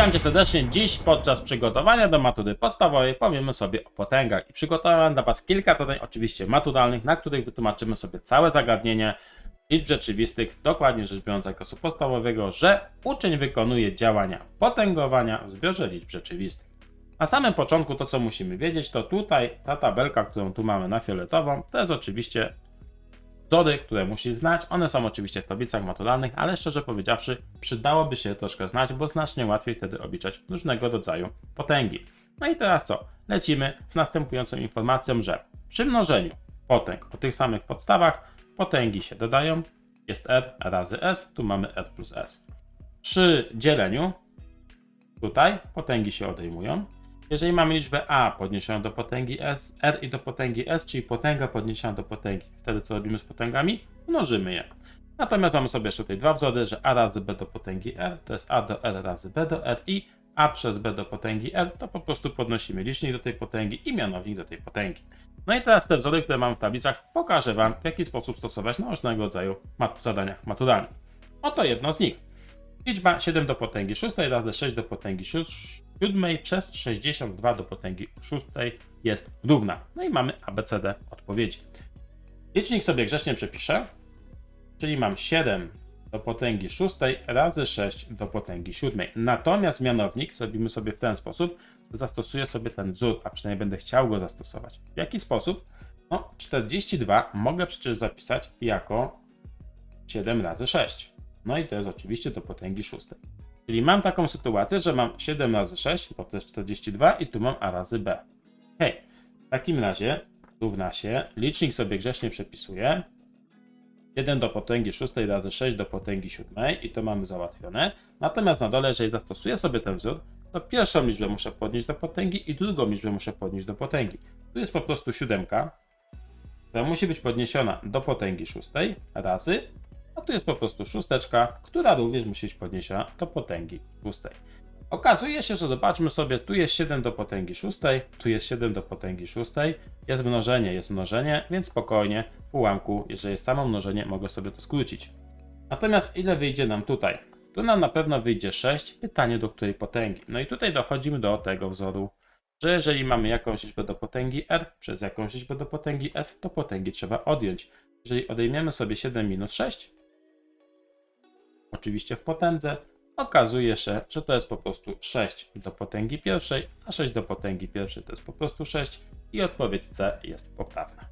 Witam Cię serdecznie. Dziś podczas przygotowania do matury podstawowej powiemy sobie o potęgach i przygotowałem dla Was kilka zadań, oczywiście maturalnych, na których wytłumaczymy sobie całe zagadnienie liczb rzeczywistych, dokładnie rzecz biorąc zakresu podstawowego, że uczeń wykonuje działania potęgowania w zbiorze liczb rzeczywistych. Na samym początku to, co musimy wiedzieć, to tutaj ta tabelka, którą tu mamy na fioletową, to jest oczywiście wzory, które musisz znać. One są oczywiście w tablicach maturalnych, ale szczerze powiedziawszy, przydałoby się troszkę znać, bo znacznie łatwiej wtedy obliczać różnego rodzaju potęgi. No i teraz co? Lecimy z następującą informacją, że przy mnożeniu potęg o tych samych podstawach potęgi się dodają. Jest r razy s, tu mamy r plus s. Przy dzieleniu tutaj potęgi się odejmują. Jeżeli mamy liczbę a podniesioną do potęgi s, r i do potęgi s, czyli potęga podniesiona do potęgi, wtedy co robimy z potęgami? Mnożymy je. Natomiast mamy sobie jeszcze tutaj dwa wzory, że a razy b do potęgi r to jest a do r razy b do r i a przez b do potęgi r to po prostu podnosimy licznik do tej potęgi i mianownik do tej potęgi. No i teraz te wzory, które mam w tablicach, pokażę Wam, w jaki sposób stosować na różnego rodzaju mat- zadaniach maturalnych. Oto jedno z nich. Liczba 7 do potęgi 6 razy 6 do potęgi 7 przez 62 do potęgi 6 jest równa. No i mamy ABCD odpowiedzi. Licznik sobie grzecznie przepiszę, czyli mam 7 do potęgi 6 razy 6 do potęgi 7. Natomiast mianownik zrobimy sobie w ten sposób, że zastosuję sobie ten wzór, a przynajmniej będę chciał go zastosować. W jaki sposób? No, 42 mogę przecież zapisać jako 7 razy 6. No i to jest oczywiście do potęgi 6. Czyli mam taką sytuację, że mam 7 razy 6, bo to jest 42 i tu mam a razy b. Hej, w takim razie równa się, licznik sobie grzecznie przepisuję, 1 do potęgi 6 razy 6 do potęgi 7 i to mamy załatwione. Natomiast na dole, jeżeli zastosuję sobie ten wzór, to pierwszą liczbę muszę podnieść do potęgi i drugą liczbę muszę podnieść do potęgi. Tu jest po prostu siódemka, która musi być podniesiona do potęgi 6 razy, a tu jest po prostu szósteczka, która również musi być podniesiona do potęgi 6. Okazuje się, że zobaczmy sobie, tu jest 7 do potęgi 6, tu jest 7 do potęgi 6, jest mnożenie, jest mnożenie, więc spokojnie w ułamku, jeżeli jest samo mnożenie, mogę sobie to skrócić. Natomiast ile wyjdzie nam tutaj? Tu nam na pewno wyjdzie 6, pytanie do której potęgi. No i tutaj dochodzimy do tego wzoru, że jeżeli mamy jakąś liczbę do potęgi r przez jakąś liczbę do potęgi s, to potęgi trzeba odjąć. Jeżeli odejmiemy sobie 7 minus 6, oczywiście w potędze, okazuje się, że to jest po prostu 6 do potęgi pierwszej, a 6 do potęgi pierwszej to jest po prostu 6 i odpowiedź C jest poprawna.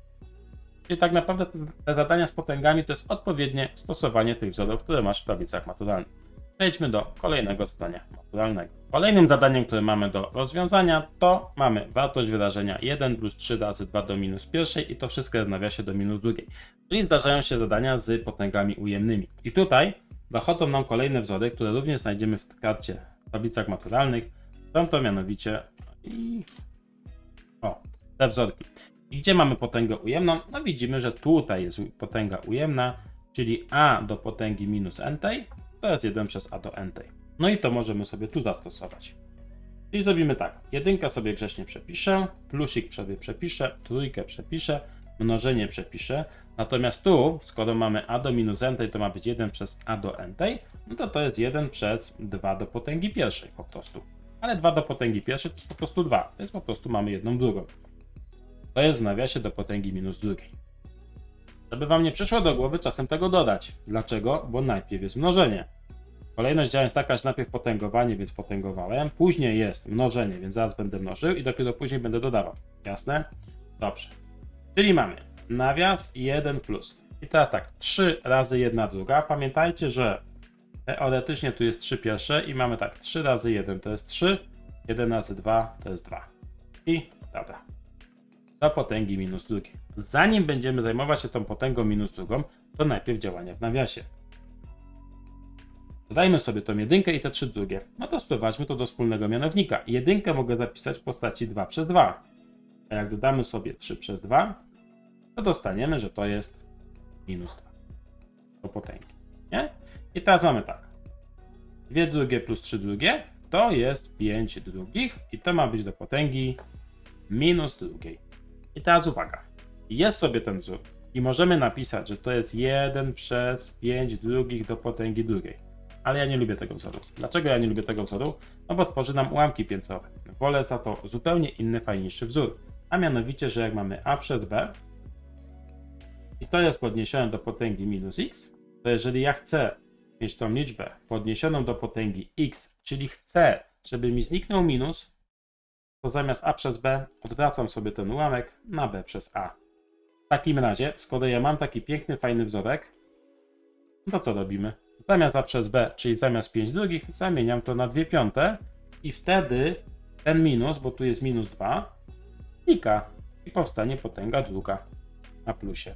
Czyli tak naprawdę te, zadania z potęgami to jest odpowiednie stosowanie tych wzorów, które masz w tablicach maturalnych. Przejdźmy do kolejnego zadania maturalnego. Kolejnym zadaniem, które mamy do rozwiązania, to mamy wartość wyrażenia 1 plus 3 razy 2 do minus pierwszej i to wszystko jest w nawiasie do minus drugiej. Czyli zdarzają się zadania z potęgami ujemnymi. I tutaj dochodzą nam kolejne wzory, które również znajdziemy w karcie w tablicach maturalnych. Są to mianowicie i o, te wzorki. I gdzie mamy potęgę ujemną? No widzimy, że tutaj jest potęga ujemna, czyli a do potęgi minus n to jest 1 przez a do n. No i to możemy sobie tu zastosować. Czyli zrobimy tak. Jedynkę sobie grzecznie przepiszę, plusik sobie przepiszę, trójkę przepiszę, mnożenie przepiszę. Natomiast tu, skoro mamy a do minus n, to ma być 1 przez a do n, no to to jest 1 przez 2 do potęgi pierwszej po prostu. Ale 2 do potęgi pierwszej to jest po prostu 2. To jest po prostu mamy jedną drugą. To jest w nawiasie do potęgi minus drugiej. Żeby wam nie przyszło do głowy czasem tego dodać. Dlaczego? Bo najpierw jest mnożenie. Kolejność działań jest taka, że najpierw potęgowanie, więc potęgowałem, później jest mnożenie, więc zaraz będę mnożył i dopiero później będę dodawał. Jasne? Dobrze. Czyli mamy nawias 1 plus. I teraz tak, 3 razy 1 druga. Pamiętajcie, że teoretycznie tu jest 3 pierwsze i mamy tak, 3 razy 1 to jest 3, 1 razy 2 to jest 2. I dobra. Do potęgi minus drugiej. Zanim będziemy zajmować się tą potęgą minus drugą, to najpierw działania w nawiasie. Dodajmy sobie tą jedynkę i te trzy drugie. No to sprowadźmy to do wspólnego mianownika. Jedynkę mogę zapisać w postaci 2 przez 2. A jak dodamy sobie 3 przez 2, to dostaniemy, że to jest minus 2 do potęgi. Nie? I teraz mamy tak. 2 drugie plus 3 drugie to jest 5 drugich i to ma być do potęgi minus drugiej. I teraz uwaga. Jest sobie ten wzór i możemy napisać, że to jest 1 przez 5 drugich do potęgi drugiej. ale ja nie lubię tego wzoru. Dlaczego ja nie lubię tego wzoru? No bo tworzy nam ułamki piętrowe. Wolę za to zupełnie inny, fajniejszy wzór. A mianowicie, że jak mamy a przez b i to jest podniesione do potęgi minus x, to jeżeli ja chcę mieć tą liczbę podniesioną do potęgi x, czyli chcę, żeby mi zniknął minus, to zamiast a przez b odwracam sobie ten ułamek na b przez a. W takim razie, skoro ja mam taki piękny, fajny wzorek, no to co robimy? Zamiast a przez b, czyli zamiast 5 drugich, zamieniam to na 2 piąte i wtedy ten minus, bo tu jest minus 2, znika i powstanie potęga druga na plusie.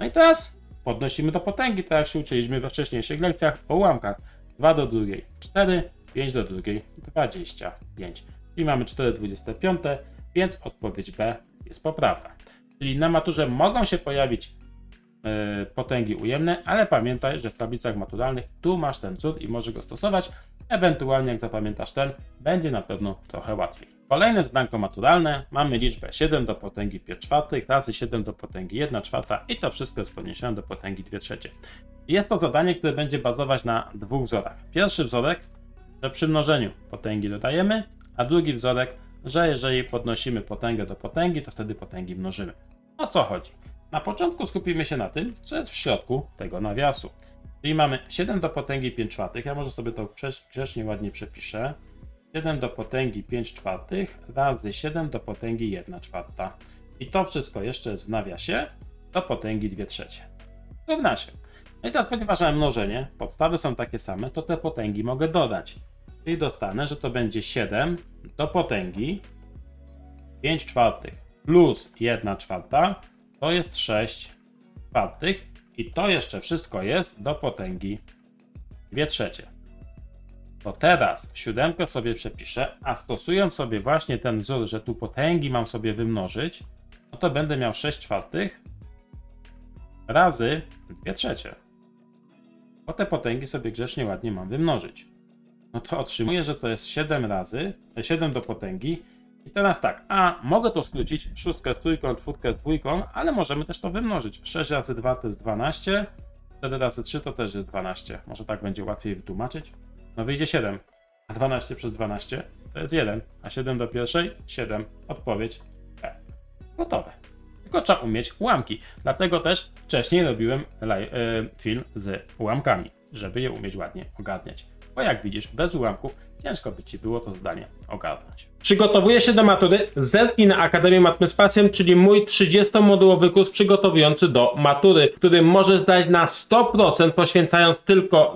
No i teraz podnosimy do potęgi, tak jak się uczyliśmy we wcześniejszych lekcjach o ułamkach. 2 do drugiej 4, 5 do drugiej 25. Czyli mamy 4,25, więc odpowiedź B jest poprawna. Czyli na maturze mogą się pojawić yy, potęgi ujemne, ale pamiętaj, że w tablicach maturalnych tu masz ten cud i możesz go stosować. Ewentualnie jak zapamiętasz ten, będzie na pewno trochę łatwiej. Kolejne zdanko maturalne. Mamy liczbę 7 do potęgi 5 czwartych razy 7 do potęgi 1 czwarta i to wszystko jest podniesione do potęgi 2 trzecie. Jest to zadanie, które będzie bazować na dwóch wzorach. Pierwszy wzorek, że przy mnożeniu potęgi dodajemy, a drugi wzorek, że jeżeli podnosimy potęgę do potęgi, to wtedy potęgi mnożymy. O co chodzi? Na początku skupimy się na tym, co jest w środku tego nawiasu. Czyli mamy 7 do potęgi 5 czwartych. Ja może sobie to grzecznie ładnie przepiszę. 7 do potęgi 5 czwartych razy 7 do potęgi 1 czwarta. I to wszystko jeszcze jest w nawiasie do potęgi 2 trzecie. Równa się. No i teraz, ponieważ mamy mnożenie, podstawy są takie same, to te potęgi mogę dodać. Czyli dostanę, że to będzie 7 do potęgi 5 czwartych plus 1 czwarta to jest 6 czwartych i to jeszcze wszystko jest do potęgi 2 trzecie. To teraz siódemkę sobie przepiszę, a stosując sobie właśnie ten wzór, że tu potęgi mam sobie wymnożyć, no to będę miał 6 czwartych razy 2 trzecie. Bo te potęgi sobie grzecznie ładnie mam wymnożyć. No to otrzymuję, że to jest 7 razy, 7 do potęgi. I teraz tak, a mogę to skrócić, szóstkę z trójką, czwórkę z dwójką, ale możemy też to wymnożyć. 6 razy 2 to jest 12, 4 razy 3 to też jest 12. Może tak będzie łatwiej wytłumaczyć? No wyjdzie 7, a 12 przez 12 to jest 1, a 7 do pierwszej 7. Odpowiedź B. Gotowe. Tylko trzeba umieć ułamki. Dlatego też wcześniej robiłem laj- e, film z ułamkami, żeby je umieć ładnie ogarniać. Bo jak widzisz, bez ułamków ciężko by ci było to zadanie ogarnąć. Przygotowuję się do matury. Zerknij na Akademię Matmy z Pasją, czyli mój 30-modułowy kurs przygotowujący do matury, który możesz zdać na 100% poświęcając tylko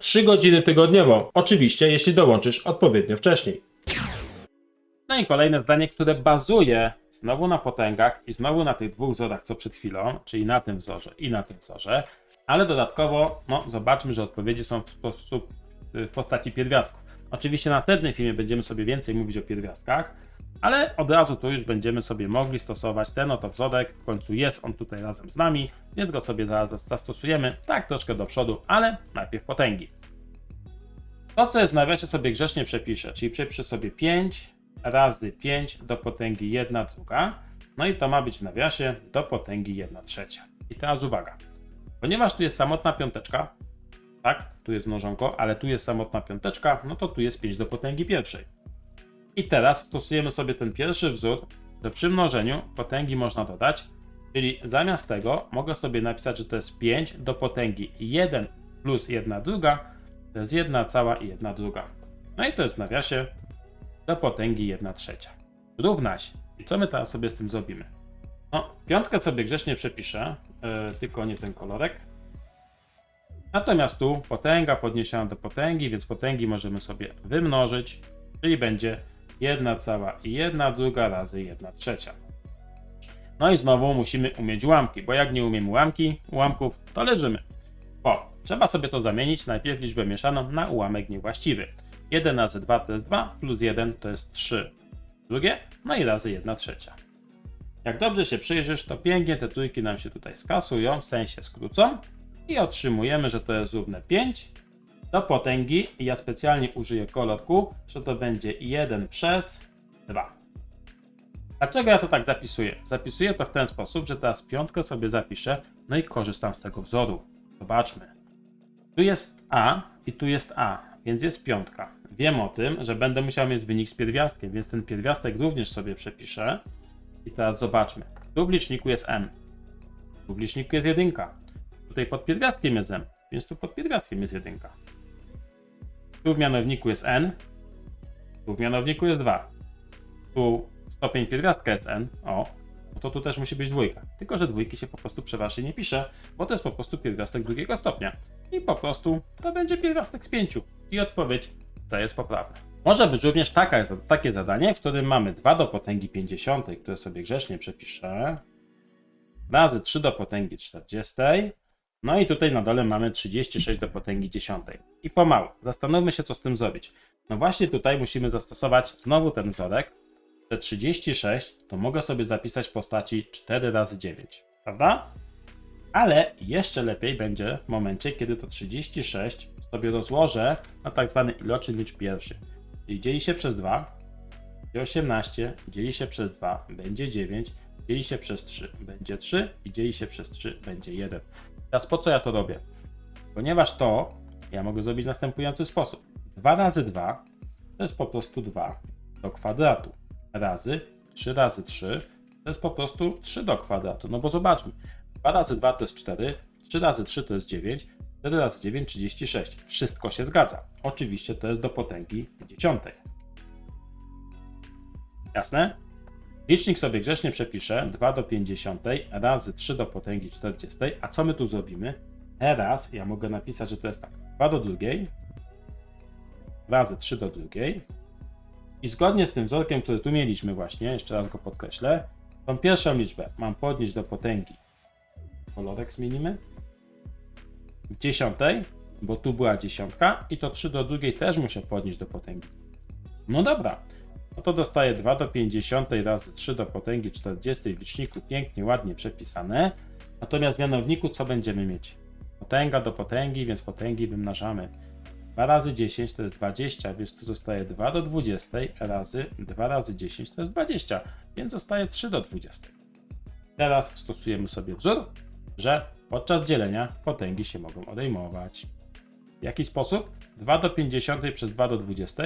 2-3 godziny tygodniowo. Oczywiście, jeśli dołączysz odpowiednio wcześniej. No i kolejne zdanie, które bazuje znowu na potęgach i znowu na tych dwóch wzorach, co przed chwilą, czyli na tym wzorze i na tym wzorze, ale dodatkowo, no zobaczmy, że odpowiedzi są w, sposób, w postaci pierwiastków. Oczywiście w następnym filmie będziemy sobie więcej mówić o pierwiastkach, ale od razu tu już będziemy sobie mogli stosować ten oto wzorek. W końcu jest on tutaj razem z nami, więc go sobie zaraz zastosujemy, tak troszkę do przodu, ale najpierw potęgi. To, co jest w nawiasie sobie grzecznie przepiszę, czyli przepiszę sobie 5 razy 5 do potęgi 1 druga, no i to ma być w nawiasie do potęgi 1 trzecia. I teraz uwaga, ponieważ tu jest samotna piąteczka, tak, tu jest mnożonko, ale tu jest samotna piąteczka, no to tu jest 5 do potęgi pierwszej. I teraz stosujemy sobie ten pierwszy wzór, że przy mnożeniu potęgi można dodać, czyli zamiast tego mogę sobie napisać, że to jest 5 do potęgi 1 plus 1 druga, to jest 1 cała i 1 druga. No i to jest w nawiasie do potęgi 1 trzecia. Równa się. I co my teraz sobie z tym zrobimy? No, piątkę sobie grzecznie przepiszę, yy, tylko nie ten kolorek. Natomiast tu potęga podniesiona do potęgi, więc potęgi możemy sobie wymnożyć, czyli będzie 1 cała i 1 druga razy 1 trzecia. No i znowu musimy umieć ułamki, bo jak nie umiemy ułamki, ułamków, to leżymy. Bo trzeba sobie to zamienić najpierw liczbę mieszaną na ułamek niewłaściwy. 1 razy 2 to jest 2, plus 1 to jest 3. Drugie, no i razy 1 trzecia. Jak dobrze się przyjrzysz, to pięknie te trójki nam się tutaj skasują, w sensie skrócą i otrzymujemy, że to jest równe 5 do potęgi ja specjalnie użyję kolorku, że to będzie 1 przez 2. Dlaczego ja to tak zapisuję? Zapisuję to w ten sposób, że teraz piątkę sobie zapiszę, no i korzystam z tego wzoru. Zobaczmy. Tu jest A i tu jest A, więc jest piątka. Wiem o tym, że będę musiał mieć wynik z pierwiastkiem, więc ten pierwiastek również sobie przepiszę. I teraz zobaczmy. Tu w liczniku jest M. Tu w liczniku jest jedynka. Tutaj pod pierwiastkiem jest M, więc tu pod pierwiastkiem jest jedynka. Tu w mianowniku jest N. Tu w mianowniku jest 2. Tu stopień pierwiastka jest N. O, no to tu też musi być dwójka. Tylko, że dwójki się po prostu przeważnie nie pisze, bo to jest po prostu pierwiastek drugiego stopnia. I po prostu to będzie pierwiastek z pięciu. I odpowiedź C jest poprawna. Może być również taka, takie zadanie, w którym mamy 2 do potęgi 50, które sobie grzecznie przepiszę, razy 3 do potęgi 40, no i tutaj na dole mamy 36 do potęgi 10. I pomału, zastanówmy się, co z tym zrobić. No właśnie tutaj musimy zastosować znowu ten wzorek, te 36 to mogę sobie zapisać w postaci 4 razy 9, prawda? Ale jeszcze lepiej będzie w momencie, kiedy to 36 sobie rozłożę na tak zwany iloczyn liczb pierwszych. Czyli dzieli się przez 2, będzie 18, dzieli się przez 2, będzie 9, dzieli się przez 3, będzie 3 i dzieli się przez 3, będzie 1. Teraz po co ja to robię? Ponieważ to ja mogę zrobić w następujący sposób. 2 razy 2 to jest po prostu 2 do kwadratu razy 3 razy 3 to jest po prostu 3 do kwadratu. No bo zobaczmy, 2 razy 2 to jest 4, 3 razy 3 to jest 9, 4 razy 9 36. Wszystko się zgadza. Oczywiście to jest do potęgi dziesiątej. Jasne? Licznik sobie grzecznie przepiszę 2 do 50 razy 3 do potęgi 40. A co my tu zrobimy? Teraz ja mogę napisać, że to jest tak. 2 do drugiej razy 3 do drugiej i zgodnie z tym wzorkiem, który tu mieliśmy właśnie, jeszcze raz go podkreślę, tą pierwszą liczbę mam podnieść do potęgi. Kolorek zmienimy. W dziesiątej, bo tu była dziesiątka i to 3 do drugiej też muszę podnieść do potęgi. No dobra, no to dostaję 2 do 50 razy 3 do potęgi 40 w liczniku pięknie, ładnie przepisane. Natomiast w mianowniku co będziemy mieć? Potęga do potęgi, więc potęgi wymnażamy. 2 razy 10 to jest 20, więc tu zostaje 2 do 20 razy 2 razy 10 to jest 20, więc zostaje 3 do 20. Teraz stosujemy sobie wzór, że podczas dzielenia potęgi się mogą odejmować. W jaki sposób? 2 do 50 przez 2 do 20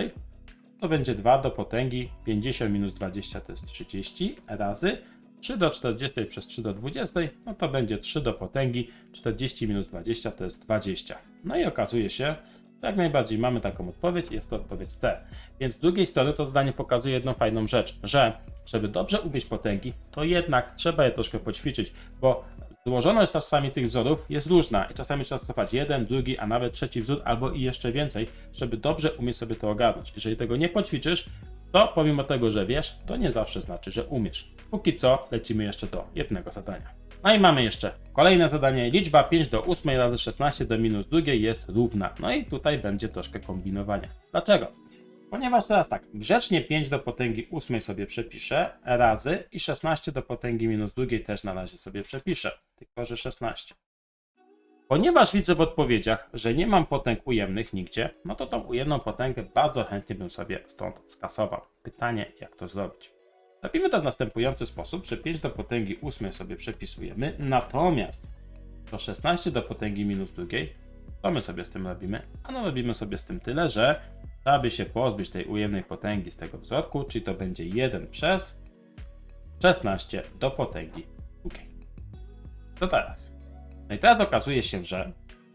to będzie 2 do potęgi 50 minus 20 to jest 30 razy 3 do 40 przez 3 do 20 no to będzie 3 do potęgi 40 minus 20 to jest 20. No i okazuje się, jak najbardziej mamy taką odpowiedź, jest to odpowiedź C. Więc z drugiej strony to zdanie pokazuje jedną fajną rzecz, że żeby dobrze umieć potęgi, to jednak trzeba je troszkę poćwiczyć, bo złożoność czasami tych wzorów jest różna i czasami trzeba stosować jeden, drugi, a nawet trzeci wzór, albo i jeszcze więcej, żeby dobrze umieć sobie to ogarnąć. Jeżeli tego nie poćwiczysz, to pomimo tego, że wiesz, to nie zawsze znaczy, że umiesz. Póki co lecimy jeszcze do jednego zadania. No i mamy jeszcze kolejne zadanie. Liczba 5 do 8 razy 16 do minus 2 jest równa. No i tutaj będzie troszkę kombinowania. Dlaczego? Ponieważ teraz tak, grzecznie 5 do potęgi 8 sobie przepiszę razy i 16 do potęgi minus 2 też na razie sobie przepiszę, tylko że 16. Ponieważ widzę w odpowiedziach, że nie mam potęg ujemnych nigdzie, no to tą ujemną potęgę bardzo chętnie bym sobie stąd skasował. Pytanie, jak to zrobić? Robimy to w następujący sposób, że 5 do potęgi 8 sobie przepisujemy, natomiast to 16 do potęgi minus 2, to my sobie z tym robimy? Ano robimy sobie z tym tyle, że aby się pozbyć tej ujemnej potęgi z tego wzorku, czyli to będzie 1 przez 16 do potęgi 2. To teraz. No i teraz okazuje się, że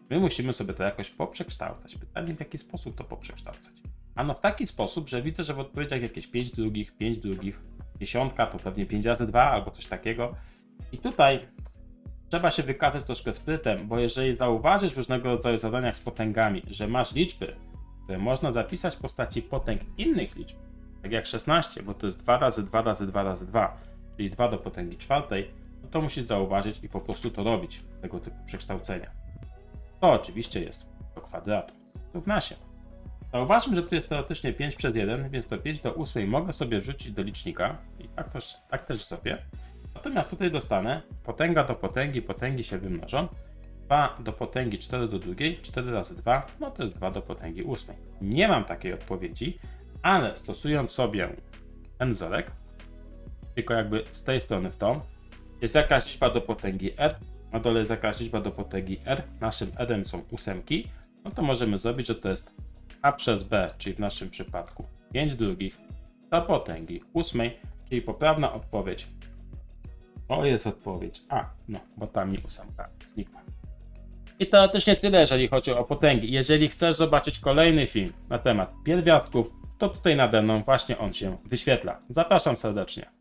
my musimy sobie to jakoś poprzekształcać. Pytanie, w jaki sposób to poprzekształcać? Ano w taki sposób, że widzę, że w odpowiedziach jakieś 5 drugich, 5 drugich, dziesiątka to pewnie 5 razy 2 albo coś takiego. I tutaj trzeba się wykazać troszkę sprytem, bo jeżeli zauważysz w różnego rodzaju zadaniach z potęgami, że masz liczby, można zapisać w postaci potęg innych liczb, tak jak 16, bo to jest 2 razy 2 razy 2 razy 2, czyli 2 do potęgi czwartej, no to musisz zauważyć i po prostu to robić, tego typu przekształcenia. To oczywiście jest do kwadratu. Równa się. Zauważmy, że tu jest teoretycznie 5 przez 1, więc to 5 do 8 mogę sobie wrzucić do licznika i tak też, tak też sobie. Natomiast tutaj dostanę potęga do potęgi, potęgi się wymnożą. 2 do potęgi 4 do drugiej, 4 razy 2, no to jest 2 do potęgi 8. Nie mam takiej odpowiedzi, ale stosując sobie ten wzorek, tylko jakby z tej strony w tą, jest jakaś liczba do potęgi r, na dole jest jakaś liczba do potęgi r, naszym r są ósemki, no to możemy zrobić, że to jest a przez b, czyli w naszym przypadku 5 drugich do potęgi ósmej, czyli poprawna odpowiedź. O, jest odpowiedź A, no, bo tam mi ósemka znikła. I teoretycznie tyle, jeżeli chodzi o potęgi. Jeżeli chcesz zobaczyć kolejny film na temat pierwiastków, to tutaj nade mną właśnie on się wyświetla. Zapraszam serdecznie.